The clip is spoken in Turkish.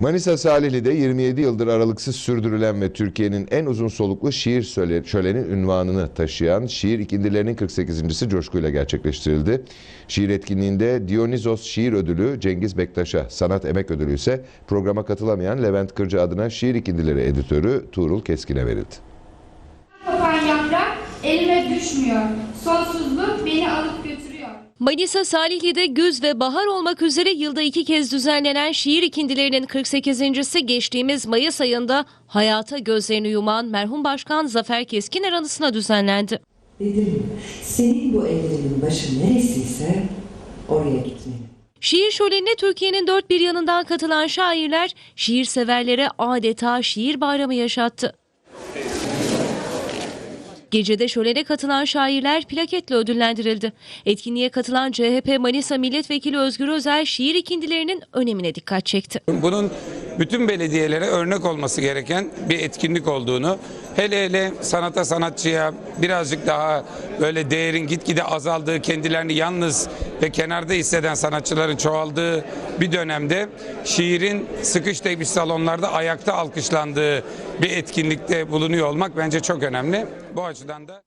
Manisa Salihli'de 27 yıldır aralıksız sürdürülen ve Türkiye'nin en uzun soluklu şiir şöleni ünvanını taşıyan şiir ikindilerinin 48.si coşkuyla gerçekleştirildi. Şiir etkinliğinde Dionizos Şiir Ödülü Cengiz Bektaş'a, Sanat Emek Ödülü ise programa katılamayan Levent Kırcı adına Şiir İkindileri editörü Tuğrul Keskin'e verildi. Kopan yaprak elime düşmüyor. Sonsuzluk beni alıp götürüyor. Manisa Salihli'de güz ve bahar olmak üzere yılda iki kez düzenlenen şiir ikindilerinin 48.si geçtiğimiz Mayıs ayında hayata gözlerini yuman merhum başkan Zafer Keskiner anısına düzenlendi. Dedim, senin bu ellerinin başı neresiyse oraya gitmeli. Şiir şölenine Türkiye'nin dört bir yanından katılan şairler şiir severlere adeta şiir bayramı yaşattı. Gecede şölene katılan şairler plaketle ödüllendirildi. Etkinliğe katılan CHP Manisa Milletvekili Özgür Özel şiir ikindilerinin önemine dikkat çekti. Bunun bütün belediyelere örnek olması gereken bir etkinlik olduğunu, hele hele sanata sanatçıya birazcık daha böyle değerin gitgide azaldığı, kendilerini yalnız ve kenarda hisseden sanatçıların çoğaldığı bir dönemde şiirin sıkış tepiş salonlarda ayakta alkışlandığı bir etkinlikte bulunuyor olmak bence çok önemli. Bu açıdan da